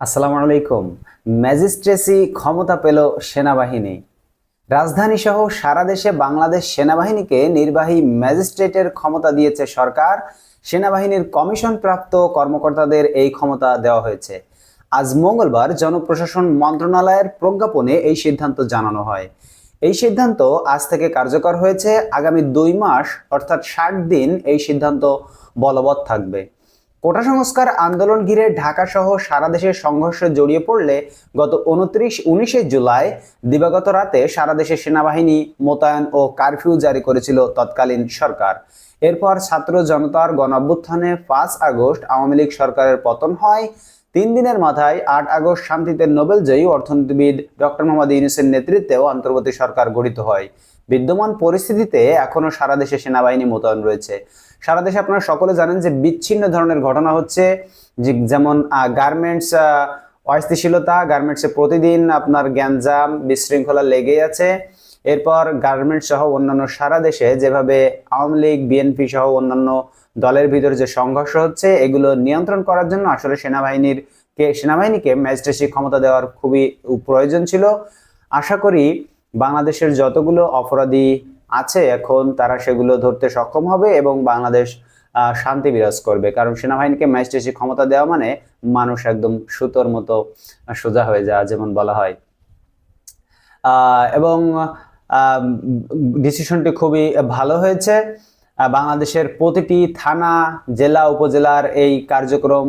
আসসালামু আলাইকুম। ম্যাজিস্ট্রেসি ক্ষমতা পেল সেনাবাহিনী। রাজধানী সহ সারা দেশে বাংলাদেশ সেনাবাহিনীকে নির্বাহী ম্যাজিস্ট্রেটের ক্ষমতা দিয়েছে সরকার। সেনাবাহিনীর কমিশন প্রাপ্ত কর্মকর্তাদের এই ক্ষমতা দেওয়া হয়েছে। আজ মঙ্গলবার জনপ্রশাসন মন্ত্রণালয়ের প্রজ্ঞাপনে এই সিদ্ধান্ত জানানো হয়। এই সিদ্ধান্ত আজ থেকে কার্যকর হয়েছে। আগামী দুই মাস, অর্থাৎ ষাট দিন, এই সিদ্ধান্ত বলবৎ থাকবে। কোটা সংস্কার আন্দোলন ঘিরে ঢাকা সহ সারা দেশের সংঘর্ষে জড়িয়ে পড়লে গত উনত্রিশ, উনিশে জুলাই দিবাগত রাতে সারা দেশে সেনাবাহিনী মোতায়েন ও কারফিউ জারি করেছিল তৎকালীন সরকার। এরপর ছাত্র জনতার গণঅভ্যুত্থানে পাঁচ আগস্ট আওয়ামী লীগ সরকারের পতন হয়। তিন দিনের মাথায় আট আগস্ট শান্তিতে নোবেল জয়ী অর্থনীতিবিদ ডক্টর মোহাম্মদ ইউনুসের নেতৃত্বেও অন্তর্বর্তী সরকার গঠিত হয়। বিদ্যমান পরিস্থিতিতে এখনও সারা দেশে সেনাবাহিনী মোতায়েন রয়েছে। সারা দেশে আপনারা সকলে জানেন যে বিচ্ছিন্ন ধরনের ঘটনা হচ্ছে যেমন গার্মেন্টস অস্থিতিশীলতা গার্মেন্টসে প্রতিদিন আপনার গ্যাঞ্জাম বিশৃঙ্খলা লেগেই আছে। এরপর গার্মেন্টস সহ অন্যান্য সারা দেশে যেভাবে আওয়ামী লীগ, বিএনপি সহ অন্যান্য দলের ভিতরে যে সংঘর্ষ হচ্ছে, এগুলো নিয়ন্ত্রণ করার জন্য আসলে সেনাবাহিনীর কে, সেনাবাহিনীকে ম্যাজিস্ট্রেসি ক্ষমতা দেওয়ার খুবই প্রয়োজন ছিল। আশা করি বাংলাদেশের যতগুলো অপরাধী আছে এখন তারা সেগুলো ধরতে সক্ষম হবে এবং বাংলাদেশ শান্তি বিরাজ করবে। কারণ সেনাবাহিনীকে ম্যাজিস্ট্রেসি ক্ষমতা দেওয়া মানে মানুষ একদম সুতোর মতো সোজা হয়ে যাওয়া যেমন বলা হয়। এবং ডিসিশনটি খুবই ভালো হয়েছে। বাংলাদেশের প্রতিটি থানা, জেলা, উপজেলার এই কার্যক্রম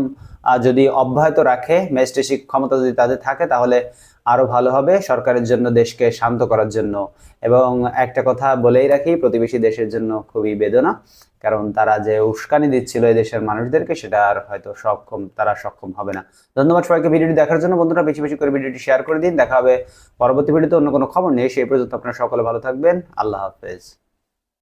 যদি অব্যাহত রাখে ম্যাজিস্ট্রেসি ক্ষমতা যদি তাদের থাকে, তাহলে আরও ভালো হবে সরকারের জন্য, দেশকে শান্ত করার জন্য। এবং একটা কথা বলেই রাখি, প্রতিবেশী দেশের জন্য খুবই বেদনা, কারণ তারা যে উস্কানি দিচ্ছিল এই দেশের মানুষদেরকে, সেটা আর হয়তো সক্ষম, তারা সক্ষম হবে না। ধন্যবাদ সবাইকে ভিডিওটি দেখার জন্য। বন্ধুরা, বেশি বেশি করে ভিডিওটি শেয়ার করে দিন। দেখা হবে পরবর্তী ভিডিওতে অন্য কোনো খবর নেই সেই পর্যন্ত আপনারা সকলে ভালো থাকবেন। আল্লাহ হাফেজ।